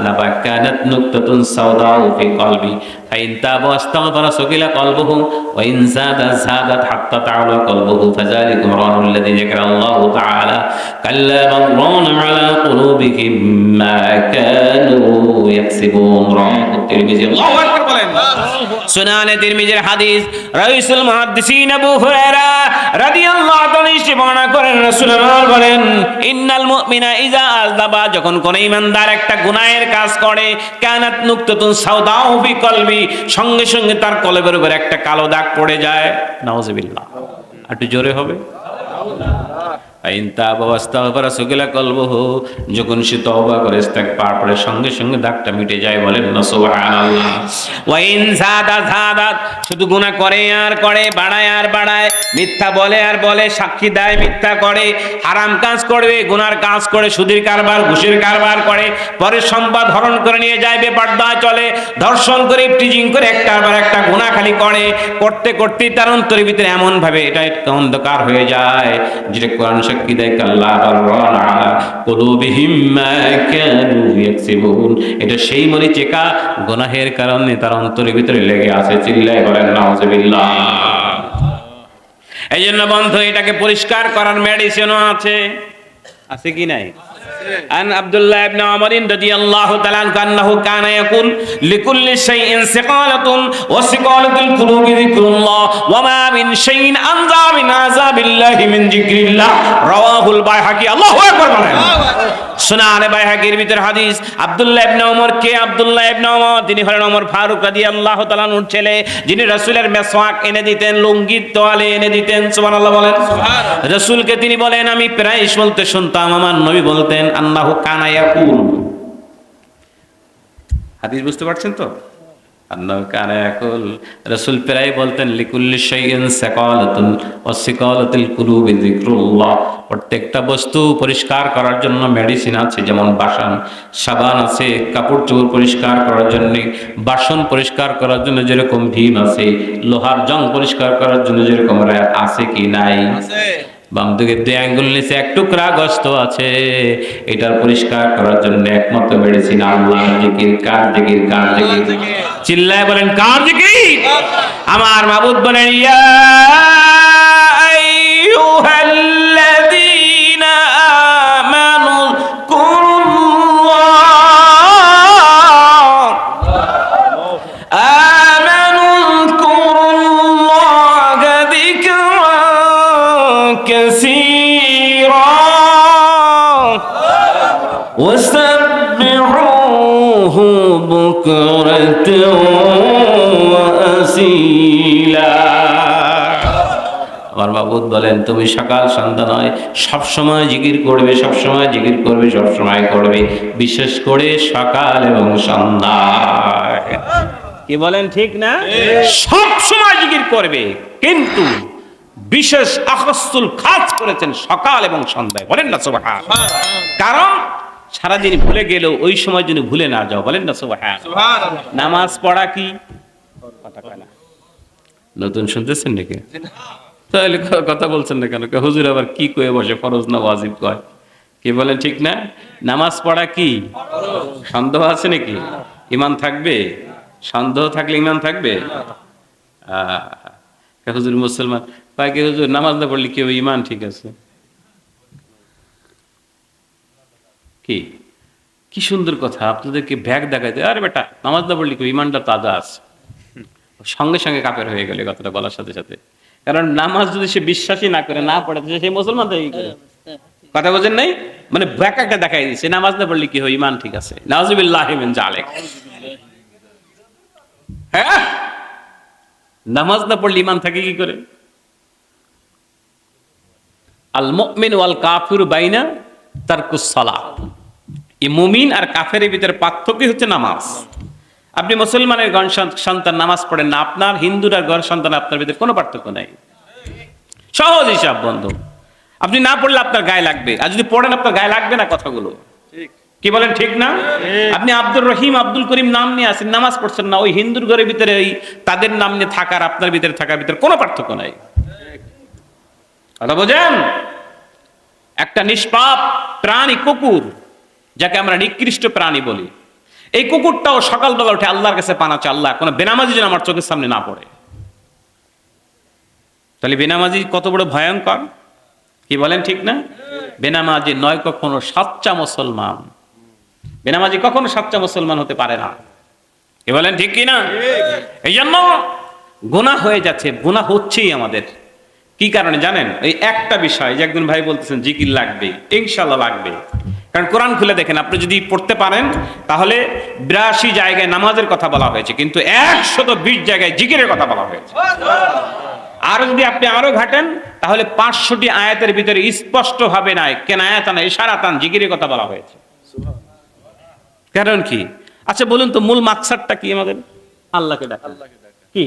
আযনাবা কানাত নুকতাতুন সাওদাউ ফি কলবি ফাইন তাবা ওয়াস্তাগফারা সুকিলা কলবুহু ওয়া ইন যাদা যাদাত হাত্তা তাআলা কলবুহু ফাযালিকুম রানুল লাযী যাকারাল্লাহু তাআলা কাল্লা বাল রানা আলা কুলুবিহিম মা কানু ইয়াকসিবুন রাওয়াহু তিরমিজি আল্লাহু আকবার বলেন সুনানে তিরমিজির হাদিস, রাইসুল মুহাদ্দিসিন আবু হুরায়রা রাদিয়াল্লাহু তাআলা বর্ণনা করেন, রাসূলুল্লাহ বলেন, ইন্নাল মুমিনা ইজা আযদাবা যখন কোন ইমানদার একটা গুনাহের কাজ করে, কানাত নুকতাতুন সাউদাউ ফি কলবি সঙ্গে সঙ্গে তার কলবের উপর একটা কালো দাগ পড়ে যায়। নাউজুবিল্লাহ। একটু জোরে হবে? যখন সে করে করে, সঙ্গে সঙ্গে দাগটা মিটে যায় বলেন শুধু করে আর করে, বাড়ায় আর বাড়ায়, মিথ্যা বলে আর বলে, সাক্ষী দেয়, মিথ্যা করে, হারাম কাজ করবে, গুনার কাজ করে কারবার, ঘুষের কারবার করে পরে সম্পদ হরণ করে নিয়ে যায় বেপর্দা চলে, ধর্ষণ করে টিজিং করে, একটা আবার একটা গুনাহ খালি করে, করতে করতে তার অন্তরের ভিতরে এমন ভাবে এটা অন্ধকার হয়ে যায়, যেটা কোরআন সাক্ষী দেয় কাল্লা ইয়াকসিবুন। এটা সেই মরিচিকা গুনাহের কারণে তার অন্তরের ভিতরে লেগে আছে, চিল্লায় বলেন, নাউজুবিল্লাহ। এই জন্য বন্ধু, এটাকে পরিষ্কার করার মেডিসিনও আছে। আছে কি নাই? عن عبد الله بن عمر رضي الله تعالى عنه أنه كان يقول لكل شيء سقالة وسقالة القلوب ذكر الله وما من شيء أنزع من عذاب الله من ذكر الله رواه البيهقي الله أكبر সুনানে বাইহাকির ভিতর হাদিস আব্দুল্লাহ ইবনে ওমর কে আব্দুল্লাহ ইবনে ওমর? তিনি হলেন ওমর ফারুক রাদিয়াল্লাহু তাআলা নূর ছেলে যিনি রাসূলের মেসওয়াক এনে দিতেন লুঙ্গির তোয়ালে এনে দিতেন সুবহানাল্লাহ বলেন। রাসূলকে তিনি বলেন আমি প্রায় বলতে শুনতাম আমার নবী বলতেন আন্নাহু কানা ইয়াকুল। হাদিস বুঝতে পারছেন তো? রাসূল প্রায় বলতেন প্রত্যেকটা বস্তু পরিষ্কার করার জন্য মেডিসিন আছে, যেমন বাসন, সাবান আছে, কাপড় চোপড় পরিষ্কার করার জন্য, বাসন পরিষ্কার করার জন্য যেরকম ভীম আছে, লোহার জং পরিষ্কার করার জন্য যেরকম আছে কি নাই? বাম দিকে দুই আঙ্গুল নিচে এক টুকরা গস্ত আছে। এটার পরিষ্কার করার জন্য একমাত্র মেডিসিন আল্লাহ জিকির, কার জিকির কার জিকির? চিল্লায় বলেন, কার জিকির? আমার মাবুদ বলেন, ইয়া আইয়ুহাল্লাযীনা بكرة وأسيلا আমার মাবুদ বলেন তুমি সকাল সন্ধ্যা নয় সব সময় জিকির করবে সব সময় জিকির করবে সব সময় করবে বিশেষ করে সকাল এবং সন্ধ্যায় কি বলেন ঠিক না সব সময় জিকির করবে কিন্তু বিশেষ আখস্তুল খাজ করেছেন সকাল এবং সন্ধ্যায় বলেন না সুবহান কারণ সারাদিন ভুলে গেলেও ওই সময় যদি ভুলে না যাও বলেন না সুবহান। নামাজ পড়া কি। নতুন শুনতেছেন নাকি? তাহলে কথা বলছেন না কেন? হুজুর আবার কি কয়ে বসে ফরজ না ওয়াজিব কয়? কি বলেন ঠিক না? নামাজ পড়া কি? সন্দেহ আছে নাকি? ইমান থাকবে? সন্দেহ থাকলে ইমান থাকবে? হুজুর মুসলমান। কয় কে হুজুর নামাজ না পড়লে কি হবে? ইমান ঠিক আছে। কি? কি সুন্দর কথা, আপনাদেরকে ব্যাগ দেখাইতে আরে বেটা, নামাজ না পড়লে ইমানটা তাজা আছে? সঙ্গে সঙ্গে কাপের হয়ে গেলে কথাটা বলার সাথে সাথে। কারণ নামাজ যদি সে বিশ্বাসই না করে, না পড়ে সে মুসলমান করে। কথা বোঝেন নাই? মানে ব্যাক একটা দেখাই দিচ্ছে নামাজ না পড়লে কি হয়, ইমান ঠিক আছে। নাজিবিল্লাহ জালেক হ্যাঁ? নামাজ না পড়লে ইমান থাকে কি করে? আল মুমিন ওয়াল কাফির বাইনা তারকুস সালাত। মুমিন আর কাফের ভিতরে পার্থক্য হচ্ছে নামাজ। আপনি মুসলমানের গণ সন্তান নামাজ পড়েন না আপনার হিন্দুর আর গণ সন্তান আপনার ভিতরে কোনো পার্থক্য নাই। সহজ হিসাব বন্ধু। আপনি না পড়লে আপনার গায়ে লাগবে। আর যদি পড়েন আপনার গায়ে লাগবে না কথাগুলো। কি বলেন ঠিক না? আপনি আব্দুর রহিম আব্দুল করিম নাম নিয়ে আসেন নামাজ পড়ছেন না ওই হিন্দুর ঘরের ভিতরে ওই তাদের নাম নিয়ে থাকার আপনার ভিতরে থাকার ভিতরে কোনো পার্থক্য নাই। কথা বোঝেন? একটা নিষ্পাপ প্রাণী কুকুর যাকে আমরা নিকৃষ্ট প্রাণী বলি। এই কুকুরটাও সকালবেলা উঠে আল্লাহর কাছে পানাচ্ছে, আল্লাহ, কোনো বেনামাজি যেন আমার চোখের সামনে না পড়ে। তাহলে বেনামাজি কত বড় ভয়ঙ্কর? কি বলেন ঠিক না? বেনামাজি নয়, কখনো সাচ্চা মুসলমান। বেনামাজি কখনো সাচ্চা মুসলমান হতে পারে না। কি বলেন ঠিক কি না? এই জন্য গুণা হয়ে যাচ্ছে গুণা হচ্ছেই আমাদের। কি কারণে জানেন? এই একটা বিষয়, যে একজন ভাই বলতেছেন, জিকির লাগবে, ইনশাল্লাহ লাগবে। কারণ কোরআন খুলে দেখেন আপনি যদি পড়তে পারেন তাহলে বিরাশি জায়গায় নামাজের কথা বলা হয়েছে কিন্তু একশত বিশ জায়গায় জিকিরের কথা বলা হয়েছে। আর যদি আপনি আরও ঘাটেন তাহলে পাঁচশোটি আয়াতের ভিতরে স্পষ্ট ভাবে নাই কেন আয়াতান ইশারাতান জিকিরের কথা বলা হয়েছে। কারণ কি? আচ্ছা বলুন তো মূল মাকসাদটা কি আমাদের? আল্লাহকে ডাকা কি?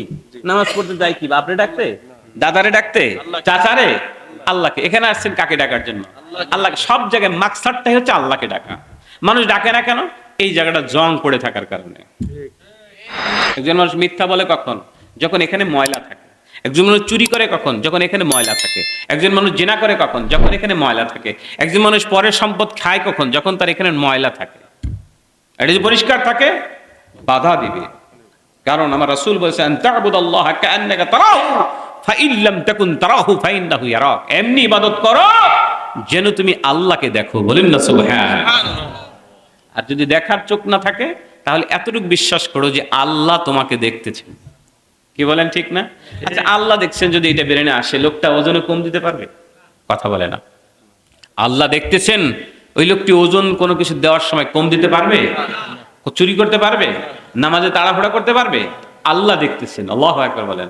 নামাজ পড়তে যাই কি? বাপরে ডাকতে? দাদারে ডাকতে? চাচারে? আল্লাহকে। এখানে আসছেন কাকে ডাকার জন্য? আল্লাহকে। সব জায়গায় মাকসাদটাই হচ্ছে আল্লাহকে ডাকা। মানুষ ডাকে না কেন? এই জায়গাটা জং পড়ে থাকার কারণে। একজন মানুষ মিথ্যা বলে কখন? যখন এখানে ময়লা থাকে। একজন মানুষ চুরি করে কখন? যখন এখানে ময়লা থাকে। একজন মানুষ জেনা করে কখন? যখন এখানে ময়লা থাকে। একজন মানুষ পরের সম্পদ খায় কখন? যখন তার এখানে ময়লা থাকে। এটা যদি পরিষ্কার থাকে, বাধা দিবে। কারণ আমার রাসূল কাআন্নাকা তারাহু। ফাইন লাম তাকুন তারাহু ফাইন্নাহু ইয়ারাক এমনি ইবাদত করো যেন তুমি আল্লাহকে দেখো। বলেন না সুবহান আর যদি দেখার চোখ না থাকে, তাহলে এতটুকু বিশ্বাস করো যে আল্লাহ তোমাকে দেখতেছেন কি বলেন ঠিক না? আচ্ছা আল্লাহ দেখছেন যদি এটা বেরেনে আসে, লোকটা ওজনে কম দিতে পারবে? কথা বলে না। আল্লাহ দেখতেছেন, ওই লোকটি ওজন কোনো কিছু দেওয়ার সময় কম দিতে পারবে? চুরি করতে পারবে? নামাজে তাড়াহুড়া করতে পারবে? আল্লাহ দেখতেছেন। আল্লাহ একবার বলেন।